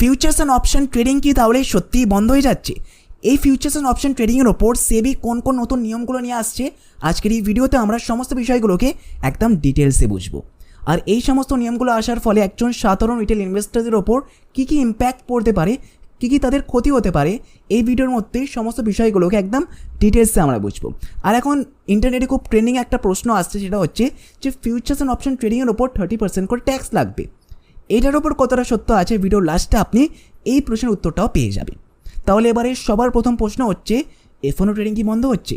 Futures and option trading কি তাহলে সত্যিই বন্ধ হয়ে যাচ্ছে? এই ফিউচার্স অ্যান্ড অপশন ট্রেডিংয়ের ওপর সেবি কোন কোন নতুন নিয়মগুলো নিয়ে আসছে? আজকের এই ভিডিওতে আমরা সমস্ত বিষয়গুলোকে একদম ডিটেলসে বুঝব। আর এই সমস্ত নিয়মগুলো আসার ফলে একজন সাধারণ রিটেল ইনভেস্টারদের ওপর কী কী ইম্প্যাক্ট পড়তে পারে, কী কী তাদের ক্ষতি হতে পারে, এই ভিডিওর মধ্যে সমস্ত বিষয়গুলোকে একদম ডিটেলসে আমরা বুঝব। আর এখন ইন্টারনেটে খুব ট্রেন্ডিং একটা প্রশ্ন আসছে, সেটা হচ্ছে যে ফিউচার্স অ্যান্ড অপশন ট্রেডিংয়ের ওপর থার্টি পার্সেন্ট করে ট্যাক্স লাগবে। এটার ওপর কতটা সত্য আছে ভিডিওর লাস্টে আপনি এই প্রশ্নের উত্তরটাও পেয়ে যাবেন। তাহলে এবারে সবার প্রথম প্রশ্ন হচ্ছে এফএনও ট্রেডিং কি বন্ধ হচ্ছে?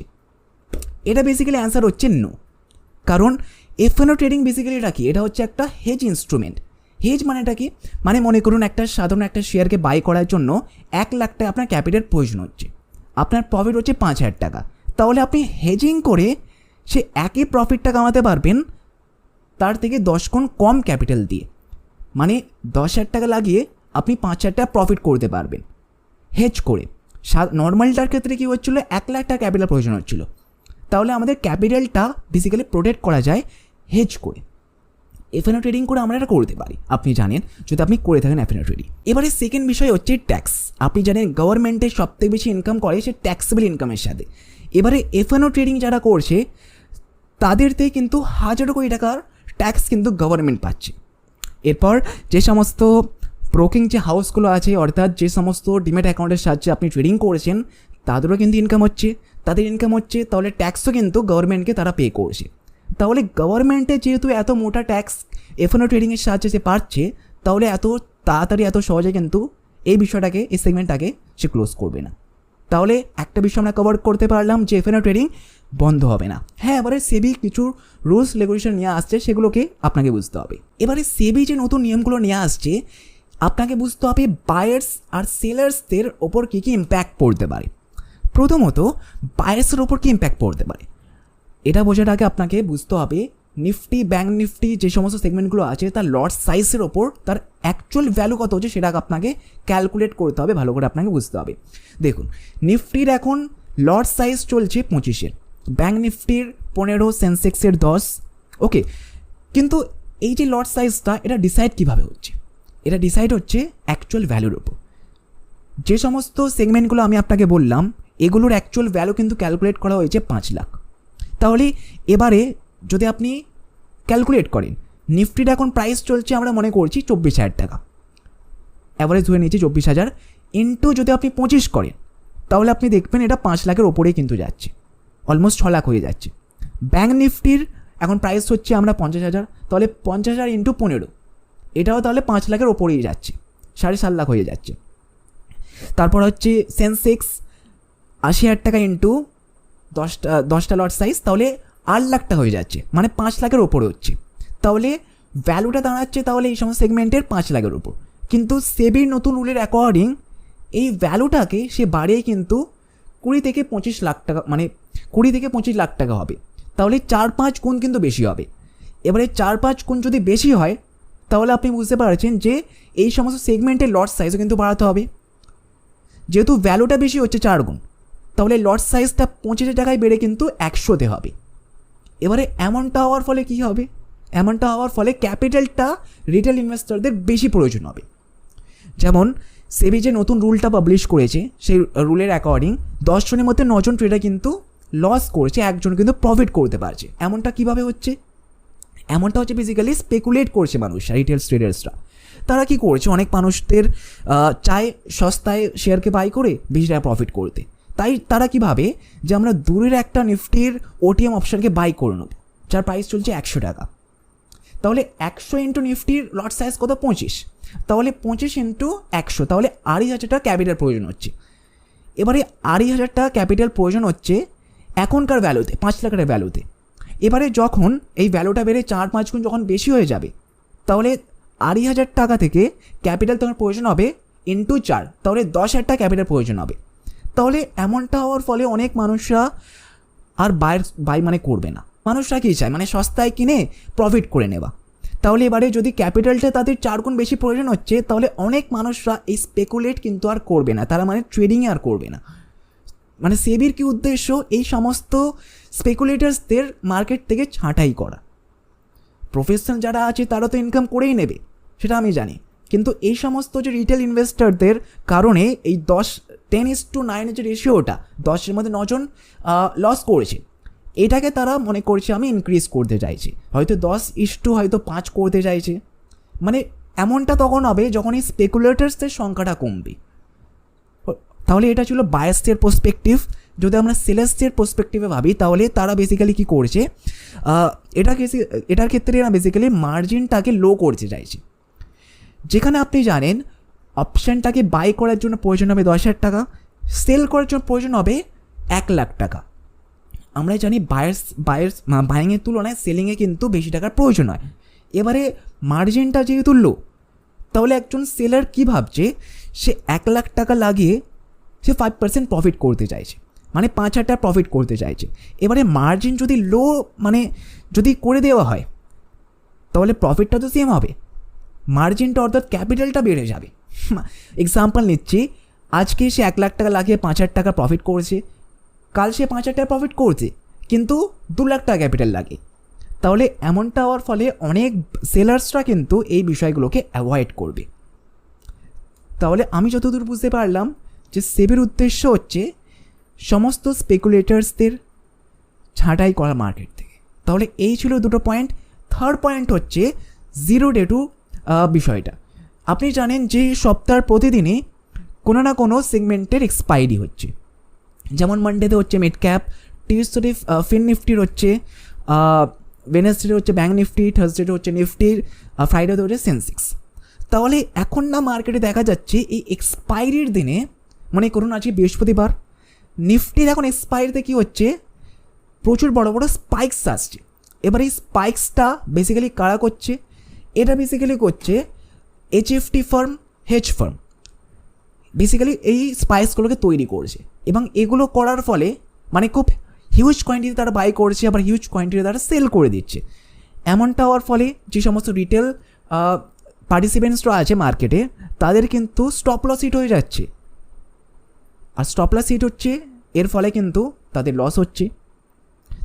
এটা বেসিক্যালি অ্যান্সার হচ্ছে নো কারণ F and O trading basically এটা কি? এটা হচ্ছে একটা হেজ ইনস্ট্রুমেন্ট হেজ মানেটা কি? মানে মনে করুন একটা সাধারণ একটা শেয়ারকে বাই করার জন্য এক লাখ টাকা আপনার ক্যাপিটাল প্রয়োজন হচ্ছে। আপনার প্রফিট হচ্ছে পাঁচ হাজার টাকা। তাহলে আপনি হেজিং করে সে একই প্রফিটটা কামাতে পারবেন, তার থেকে দশ গুণ কম ক্যাপিটাল দিয়ে। মানে দশ হাজার টাকা লাগিয়ে আপনি পাঁচ হাজার টাকা প্রফিট করতে পারবেন। হেজ করে। নর্মালটার ক্ষেত্রে কী হচ্ছিল? এক লাখ টাকা ক্যাপিটাল প্রয়োজন হচ্ছিল। তাহলে আমাদের ক্যাপিটালটা বেসিক্যালি প্রোটেক্ট করা যায় হেজ করে। এফএনও ট্রেডিং করে আমরা এটা করতে পারি। আপনি জানেন, যদি আপনি করে থাকেন এফএনও ট্রেডিং এবারে সেকেন্ড বিষয় হচ্ছে ট্যাক্স আপনি জানেন গভর্নমেন্টের সবথেকে বেশি ইনকাম করে সে ট্যাক্সেবল ইনকামের সাথে। এবারে এফএনও ট্রেডিং যারা করছে, তাদের থেকে কিন্তু হাজারো কোটি টাকার ট্যাক্স কিন্তু গভর্নমেন্ট পাচ্ছে। এরপর যে সমস্ত ব্রোকিং যে হাউসগুলো আছে, অর্থাৎ যে সমস্ত ডিমেট অ্যাকাউন্টের সাহায্যে আপনি ট্রেডিং করেছেন, তাদেরও কিন্তু ইনকাম হচ্ছে। তাদের ইনকাম হচ্ছে, তাহলে ট্যাক্সও কিন্তু গভর্নমেন্টকে তারা পে করছে। তাহলে গভর্নমেন্টে যেহেতু এত মোটা ট্যাক্স এফএনও ট্রেডিংয়ের সাহায্যে সে পাচ্ছে, তাহলে এত তাড়াতাড়ি এত সহজে কিন্তু এই বিষয়টাকে, এই সেগমেন্টটাকে সে ক্লোজ করবে না। তাহলে একটা বিষয় আমরা কভার করতে পারলাম যে এফএনও ট্রেডিং বন্ধ হবে না। হ্যাঁ এবারে সেবি কিছু রুলস রেগুলেশন নিয়ে আসছে, সেগুলোকে আপনাকে বুঝতে হবে। এবারে সেবি যে নতুন নিয়মগুলো নিয়ে আসছে, আপনাকে বুঝতে হবে বায়ার্স আর সেলার্সদের ওপর কী কী ইম্প্যাক্ট পড়তে পারে। প্রথমত বায়ার্সের ওপর কী ইম্প্যাক্ট পড়তে পারে? এটা বোঝার আগে আপনাকে বুঝতে হবে নিফটি ব্যাঙ্ক নিফটি যে সমস্ত সেগমেন্টগুলো আছে, তার লট সাইজের ওপর তার অ্যাকচুয়াল ভ্যালু কত হচ্ছে সেটা আপনাকে ক্যালকুলেট করতে হবে, ভালো করে আপনাকে বুঝতে হবে। দেখুন নিফটির এখন লট সাইজ চলছে পঁচিশের ব্যাঙ্ক নিফটির পনেরো সেন্সেক্সের দশ ওকে কিন্তু এই যে লট সাইজটা এটা ডিসাইড কীভাবে হচ্ছে? এটা ডিসাইড হচ্ছে অ্যাকচুয়াল ভ্যালুর ওপর। যে সমস্ত সেগমেন্টগুলো আমি আপনাকে বললাম, এগুলোর অ্যাকচুয়াল ভ্যালু কিন্তু ক্যালকুলেট করা হয়েছে পাঁচ লাখ। তাহলে এবারে যদি আপনি ক্যালকুলেট করেন, নিফটির এখন প্রাইস চলছে আমরা মনে করছি চব্বিশ হাজার টাকা। অ্যাভারেজ ধরে নিয়েছি চব্বিশ হাজার ইন্টু যদি আপনি পঁচিশ করেন, তাহলে আপনি দেখবেন এটা পাঁচ লাখের ওপরেই কিন্তু যাচ্ছে। অলমোস্ট ছ লাখ হয়ে যাচ্ছে। ব্যাঙ্ক নিফটির এখন প্রাইস হচ্ছে আমরা পঞ্চাশ হাজার, তাহলে পঞ্চাশ হাজার ইন্টু পনেরো। এটাও তাহলে পাঁচ লাখের ওপরেই যাচ্ছে, সাড়ে সাত লাখ হয়ে যাচ্ছে। তারপর হচ্ছে সেন্সেক্স আশি হাজার টাকা ইন্টু দশটা দশটা লট সাইজ তাহলে আট লাখ টাকা হয়ে যাচ্ছে মানে পাঁচ লাখের ওপরে হচ্ছে। তাহলে ভ্যালুটা দাঁড়াচ্ছে তাহলে এই সমস্ত সেগমেন্টের পাঁচ লাখের ওপর কিন্তু সেবির নতুন রুলের অ্যাকর্ডিং এই ভ্যালুটাকে সে বাড়িয়ে কিন্তু কুড়ি থেকে পঁচিশ লাখ টাকা মানে কুড়ি থেকে পঁচিশ লাখ টাকা হবে। তাহলে চার পাঁচ গুণ কিন্তু বেশি হবে। এবারে চার পাঁচ গুণ যদি বেশি হয়, তাহলে আপনি বুঝতে পারছেন যে এই সমস্ত সেগমেন্টের লট সাইজও কিন্তু বাড়াতে হবে। যেহেতু ভ্যালুটা বেশি হচ্ছে চার গুণ, তাহলে লট সাইজটা পঁচিশ টাকায় বেড়ে কিন্তু একশোতে হবে। এবারে এমনটা হওয়ার ফলে কী হবে? এমনটা হওয়ার ফলে ক্যাপিটালটা রিটেল ইনভেস্টরদের বেশি প্রয়োজন হবে। যেমন সেবি যে নতুন রুলটা পাবলিশ করেছে, সেই রুলের অ্যাকর্ডিং দশজনের মধ্যে নজন ট্রেডার কিন্তু লস করছে, একজন কিন্তু প্রফিট করতে পারছে। এমনটা কীভাবে হচ্ছে? এমনটা হচ্ছে বেসিক্যালি স্পেকুলেট করছে মানুষ রিটেল ট্রেডার্সরা তারা কি করছে? অনেক মানুষদের চায় সস্তায় শেয়ারকে বাই করে, বেশি টাকা প্রফিট করতে। তাই তারা কি ভাবে যে আমরা দূরের একটা নিফটির ওটিএম অপশানকে বাই করে নেব, যার প্রাইস চলছে একশো টাকা। তাহলে একশো ইন্টু নিফটির লট সাইজ কত? পঁচিশ। তাহলে পঁচিশ ইন্টু একশো। তাহলে আড়াই হাজার টাকা ক্যাপিটাল প্রয়োজন হচ্ছে। এবারে আড়াই হাজার টাকা ক্যাপিটাল প্রয়োজন হচ্ছে এখনকার ভ্যালুতে পাঁচ টাকার ভ্যালুতে এবারে যখন এই ভ্যালুটা বেড়ে চার পাঁচ গুণ যখন বেশি হয়ে যাবে, তাহলে আড়াই হাজার টাকা থেকে ক্যাপিটাল তোমার প্রয়োজন হবে ইন্টু চার। তাহলে দশ হাজার টাকা ক্যাপিটাল প্রয়োজন হবে। তাহলে এমনটা হওয়ার ফলে অনেক মানুষরা আর বাই বাই মানে করবে না। মানুষরা কী চায়? মানে সস্তায় কিনে প্রফিট করে নেওয়া। তাহলে এবারে যদি ক্যাপিটালটা তাদের চার গুণ বেশি প্রয়োজন হচ্ছে, তাহলে অনেক মানুষরা এই স্পেকুলেট কিন্তু আর করবে না। তারা মানে ট্রেডিংয়ে আর করবে না। মানে সেবির কি উদ্দেশ্য? এই সমস্ত স্পেকুলেটার্সদের মার্কেট থেকে ছাঁটাই করা। প্রফেশনাল যারা আছে, তারা তো ইনকাম করেই নেবে, সেটা আমি জানি। কিন্তু এই সমস্ত যে রিটেল ইনভেস্টরদের কারণে এই দশ টেন ইস টু নাইনের যে রেশিওটা দশের মধ্যে নজন লস করেছে। এটাকে তারা মনে করছে আমি ইনক্রিজ করতে চাইছি। হয়তো দশ ইস টু হয়তো পাঁচ করতে চাইছে। মানে এমনটা তখন হবে যখন এই স্পেকুলেটার্সদের সংখ্যাটা কমবে। তাহলে এটা ছিল বায়াসদের পার্সপেক্টিভ যদি আমরা সেলেসদের পার্সপেক্টিভে ভাবি, তাহলে তারা বেসিক্যালি কী করছে? এটা এটার ক্ষেত্রে এরা বেসিক্যালি মার্জিনটাকে লো করতে চাইছে। যেখানে আপনি জানেন অপশানটাকে বাই করার জন্য প্রয়োজন হবে দশ হাজার টাকা সেল করার জন্য প্রয়োজন হবে এক লাখ টাকা। আমরা জানি বায়ার্স বায়ার্স বাইংয়ের তুলনায় সেলিংয়ে কিন্তু বেশি টাকার প্রয়োজন হয়। এবারে মার্জিনটা যেহেতু লো তাহলে একজন সেলার কী ভাবছে? সে এক লাখ টাকা লাগিয়ে সে ফাইভ পার্সেন্ট প্রফিট করতে চাইছে মানে পাঁচ হাজার টাকা প্রফিট করতে চাইছে। এবারে মার্জিন যদি লো মানে যদি করে দেওয়া হয়, তাহলে প্রফিটটা তো সেম হবে। মার্জিনটা অর্থাৎ ক্যাপিটালটা বেড়ে যাবে। এক্সাম্পল নিচ্ছি। আজকে সে এক লাখ টাকা লাগিয়ে পাঁচ হাজার টাকা প্রফিট করেছে। কাল সে পাঁচ হাজার টাকা প্রফিট করছে, কিন্তু দু লাখ টাকা ক্যাপিটাল লাগে। তাহলে এমনটা হওয়ার ফলে অনেক সেলার্সরা কিন্তু এই বিষয়গুলোকে অ্যাভয়েড করবে। তাহলে আমি যতদূর বুঝতে পারলাম যে সেবের উদ্দেশ্য হচ্ছে সমস্ত স্পেকুলেটার্সদের ছাঁটাই করা মার্কেট থেকে। তাহলে এই ছিল দুটো পয়েন্ট থার্ড পয়েন্ট হচ্ছে জিরো ডে টু বিষয়টা। আপনি জানেন যে সপ্তাহের প্রতিদিনই কোনো না কোনো সেগমেন্টের এক্সপায়ারি হচ্ছে। যেমন মানডেতে হচ্ছে মিড ক্যাপ টিউসডে ফিন নিফটির হচ্ছে ওয়েনেসডে হচ্ছে ব্যাঙ্ক নিফটি থার্সডেতে হচ্ছে নিফটির ফ্রাইডেতে হচ্ছে সেন্সেক্স তাহলে এখন না মার্কেটে দেখা যাচ্ছে এই এক্সপায়ারির দিনে, মনে করুন আজকে বৃহস্পতিবার নিফটির এখন এক্সপায়ারিতে কী হচ্ছে? প্রচুর বড় বড় স্পাইকস আসছে। এবার এই স্পাইকসটা বেসিক্যালি কারা করছে? এটা বেসিক্যালি করছে HFT firm hedge firm basically এই স্পাইসগুলোকে তৈরি করছে। এবং এগুলো করার ফলে মানে খুব হিউজ কোয়ান্টিটি তারা বাই করছে, আবার হিউজ কোয়ান্টিটি তারা সেল করে দিচ্ছে। এমনটা হওয়ার ফলে, যে সমস্ত রিটেল পার্টিসিপেন্টসরা আছে মার্কেটে তাদের কিন্তু স্টপ লস হিট হয়ে যাচ্ছে। আর স্টপ লস হিট হচ্ছে, এর ফলে কিন্তু তাদের লস হচ্ছে।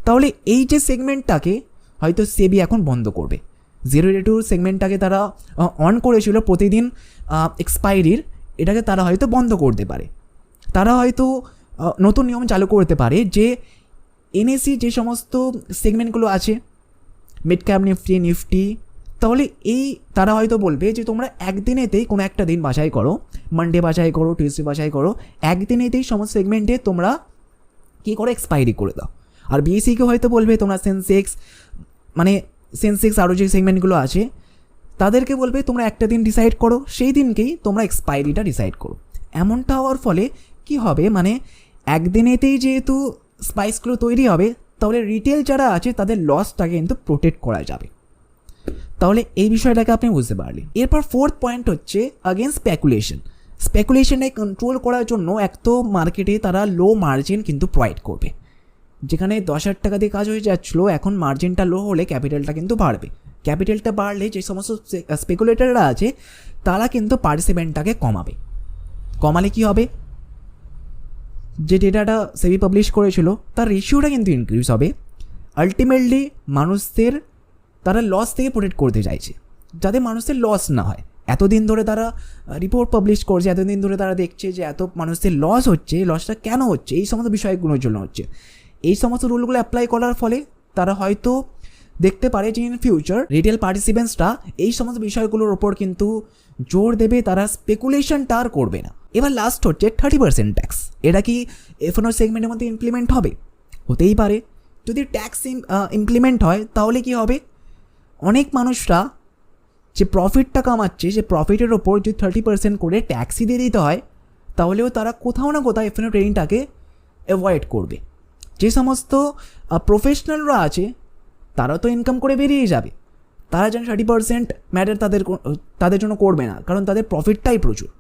তাহলে এই যে সেগমেন্টটাকে হয়তো সেবি এখন বন্ধ করবে। জিরো টু সেগমেন্টটাকে তারা অন করেছিল প্রতিদিন এক্সপায়ারির এটাকে তারা হয়তো বন্ধ করতে পারে। তারা হয়তো নতুন নিয়ম চালু করতে পারে যে এনএসি যে সমস্ত সেগমেন্টগুলো আছে মিড ক্যাপ নিফটি নিফটি তাহলে এই তারা হয়তো বলবে যে তোমরা একদিনেতেই কোনো একটা দিন বাছাই করো। মানডে বাছাই করো টিউসডে বাছাই করো। একদিনেতেই সমস্ত সেগমেন্টে তোমরা কী করে এক্সপায়ারি করে দাও। আর বিএসসিকে হয়তো বলবে তোমরা সেন্সেক্স মানে সেন্সেক্স আরও যে সেগমেন্টগুলো আছে, তাদেরকে বলবে, তোমরা একটা দিন ডিসাইড করো, সেই দিনকেই তোমরা এক্সপায়ারিটা ডিসাইড করো। এমনটা হওয়ার ফলে কি হবে? মানে একদিনেতেই যেহেতু স্পাইসগুলো তৈরি হবে, তাহলে রিটেল যারা আছে, তাদের লসটাকে কিন্তু প্রোটেক্ট করা যাবে। তাহলে এই বিষয়টাকে আপনি বুঝতে পারলেন। এরপর ফোর্থ পয়েন্ট হচ্ছে আগেন স্পেকুলেশন স্পেকুলেশনে কন্ট্রোল করার জন্য এক তো মার্কেটে তারা লো মার্জিন কিন্তু প্রোভাইড করবে। যেখানে দশ হাজার টাকা দিয়ে কাজ হয়ে যাচ্ছিল, এখন মার্জিনটা লো হলে ক্যাপিটালটা কিন্তু বাড়বে। ক্যাপিটালটা বাড়লে যে সমস্ত স্পেকুলেটাররা আছে, তারা কিন্তু পার্টিসিপেন্টটাকে কমাবে। কমালে কি হবে? যে ডেটাটা সেবি পাবলিশ করেছিল, তার রেশিওটা কিন্তু ইনক্রিজ হবে। আলটিমেটলি মানুষদের, তারা লস থেকে প্রোটেক্ট করতে চাইছে। যাতে মানুষের লস না হয়। এতদিন ধরে তারা রিপোর্ট পাবলিশ করছে, এতদিন ধরে তারা দেখছে যে এত মানুষদের লস হচ্ছে লসটা কেন হচ্ছে? এই সমস্ত বিষয়গুলোর জন্য হচ্ছে। এই সমস্ত রুলগুলো অ্যাপ্লাই করার ফলে তারা হয়তো দেখতে পারে যে ইন ফিউচার রিটেল পার্টিসিপেন্টসরা এই সমস্ত বিষয়গুলোর ওপর কিন্তু জোর দেবে, তারা স্পেকুলেশনটা আর করবে না। এবার লাস্ট হচ্ছে থার্টি পার্সেন্ট ট্যাক্স এটা কি এফএনও সেগমেন্টের মধ্যে ইমপ্লিমেন্ট হবে? হতেই পারে। যদি ট্যাক্স ইমপ্লিমেন্ট হয়, তাহলে কি হবে? অনেক মানুষরা যে প্রফিটটা কামাচ্ছে, সে প্রফিটের ওপর যদি থার্টি পার্সেন্ট করে ট্যাক্সই দিয়ে দিতে হয়, তাহলেও তারা কোথাও না কোথাও এফএনও ট্রেডিংটাকে অ্যাভয়েড করবে। যে সমস্ত প্রফেশনালরা আছে, তারা তো ইনকাম করে বেরিয়ে যাবে। তারা যেন থার্টি পার্সেন্ট ম্যাটার তাদের তাদের জন্য করবে না, কারণ তাদের প্রফিটটাই প্রচুর।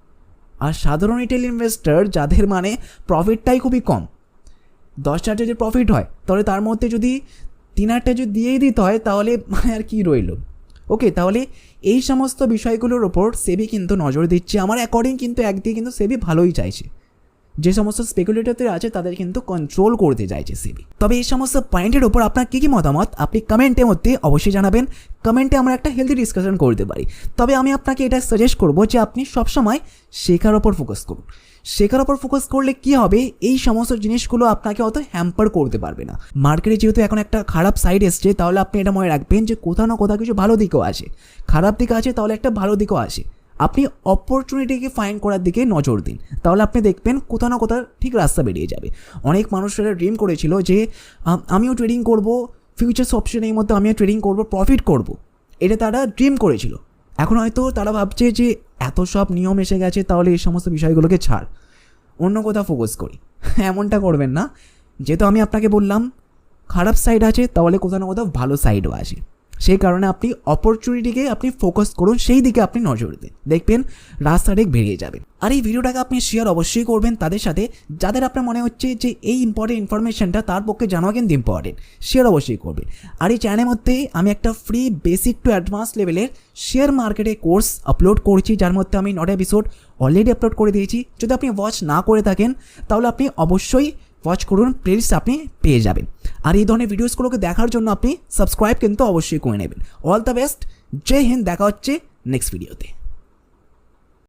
আর সাধারণ রিটেল ইনভেস্টর যাদের মানে প্রফিটটাই খুবই কম। দশ হাজার যদি প্রফিট হয়, তাহলে তার মধ্যে যদি তিন হাজারটা যদি দিয়েই দিতে হয়, তাহলে মানে আর কি রইল? ওকে তাহলে এই সমস্ত বিষয়গুলোর ওপর সেবি কিন্তু নজর দিচ্ছে। আমার অ্যাকর্ডিং কিন্তু একদিকে কিন্তু সেবি ভালোই চাইছে। যে সমস্ত স্পেকুলেটরদের আছে, তাদের কিন্তু কন্ট্রোল করতে চাইছে সেবি তবে এই সমস্ত পয়েন্টের ওপর আপনার কী কী মতামত? আপনি কমেন্টের মধ্যে অবশ্যই জানাবেন। কমেন্টে আমরা একটা হেলদি ডিসকাশন করতে পারি। তবে আমি আপনাকে এটা সাজেস্ট করব যে আপনি সবসময় শেখার ওপর ফোকাস করুন। শেখার ওপর ফোকাস করলে কি হবে? এই সমস্ত জিনিসগুলো আপনাকে অত হ্যাম্পার করতে পারবে না। মার্কেটে যেহেতু এখন একটা খারাপ সাইড এসছে, তাহলে আপনি এটা মনে রাখবেন যে কোথাও না কোথাও কিছু ভালো দিকও আছে। খারাপ দিক আছে, তাহলে একটা ভালো দিকও আছে। আপনি অপরচুনিটিকে ফাইন্ড করার দিকে নজর দিন। তাহলে আপনি দেখবেন কোথাও না কোথাও ঠিক রাস্তা বেরিয়ে যাবে। অনেক মানুষেরা ড্রিম করেছিল যে আমিও ট্রেডিং করব ফিউচার্স অপশনের মধ্যে আমিও ট্রেডিং করব প্রফিট করব। এটা তারা ড্রিম করেছিল। এখন হয়তো তারা ভাবছে যে, এত সব নিয়ম এসে গেছে, তাহলে এই সমস্ত বিষয়গুলোকে ছাড়। অন্য কোথাও ফোকাস করি। এমনটা করবেন না। যেহেতু আমি আপনাকে বললাম, খারাপ সাইড আছে, তাহলে কোথাও না কোথাও ভালো সাইডও আছে। সেই কারণে আপনি অপরচুনিটিকে আপনি ফোকাস করুন, সেই দিকে আপনি নজর দিন। দেখবেন রাস্তা ঠিক বেরিয়ে যাবে। আর এই ভিডিওটাকে আপনি শেয়ার অবশ্যই করবেন তাদের সাথে। যাদের আপনার মনে হচ্ছে যে এই ইম্পর্টেন্ট ইনফরমেশনটা তার পক্ষে জানাও কিন্তু ইম্পর্টেন্ট শেয়ার অবশ্যই করবেন আর এই চ্যানেলের মধ্যে আমি একটা ফ্রি বেসিক টু অ্যাডভান্স লেভেলের শেয়ার মার্কেটে কোর্স আপলোড করছি, যার মধ্যে আমি নট এপিসোড অলরেডি আপলোড করে দিয়েছি। যদি আপনি ওয়াচ না করে থাকেন, তাহলে আপনি অবশ্যই ওয়াচ করুন প্লেলিস্ট আপনি পেয়ে যাবেন। আর এই ধরনের ভিডিওসগুলোকে দেখার জন্য আপনি সাবস্ক্রাইব কিন্তু অবশ্যই করে নেবেন। All the best Jai Hind দেখা হচ্ছে নেক্সট ভিডিওতে